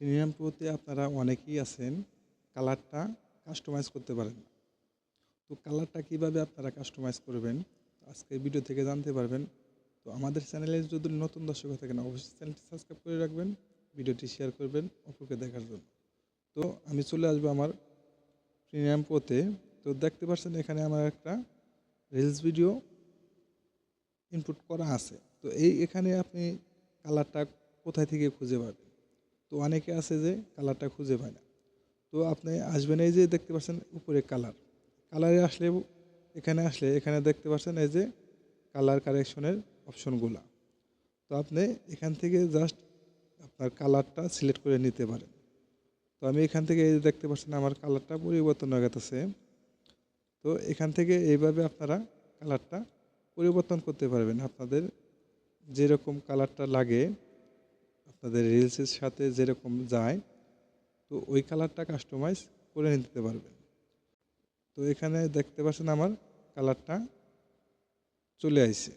Premium প্রোতে আপনারা অনেকেই আছেন, কালারটা কাস্টমাইজ করতে পারেন। তো কালারটা কীভাবে আপনারা কাস্টমাইজ করবেন, আজকে ভিডিও থেকে জানতে পারবেন। তো আমাদের চ্যানেলে যদি নতুন দর্শক থাকেন, অবশ্যই চ্যানেলটি সাবস্ক্রাইব করে রাখবেন ভিডিওটি শেয়ার করবেন অপরকে দেখার জন্য। তো আমি চলে আসব আমার প্রিমিয়াম প্রোতে তো দেখতে পাচ্ছেন এখানে আমার একটা রিলস ভিডিও ইনপুট করা আছে। তো এই এখানে আপনি কালারটা কোথায় থেকে খুঁজে পাবেন? তো অনেকে আছে যে কালারটা খুঁজে পায় না। তো আপনি আসবেন এই যে দেখতে পাচ্ছেন উপরে কালার কালারে আসলে এখানে আসলে এখানে দেখতে পাচ্ছেন এই যে কালার কারেকশনের অপশনগুলা তো আপনি এখান থেকে জাস্ট আপনার কালারটা সিলেক্ট করে নিতে পারেন। তো আমি এখান থেকে এই যে দেখতে পাচ্ছেন আমার কালারটা পরিবর্তন হয়ে গেছে। তো এখান থেকে এইভাবে আপনারা কালারটা পরিবর্তন করতে পারবেন। আপনাদের যেরকম কালারটা লাগে আপনাদের রিলসের সাথে যেরকম যায়, তো ওই কালারটা কাস্টমাইজ করে নিতে পারবেন। তো এখানে দেখতে পাচ্ছেন আমার কালারটা চলে আসছে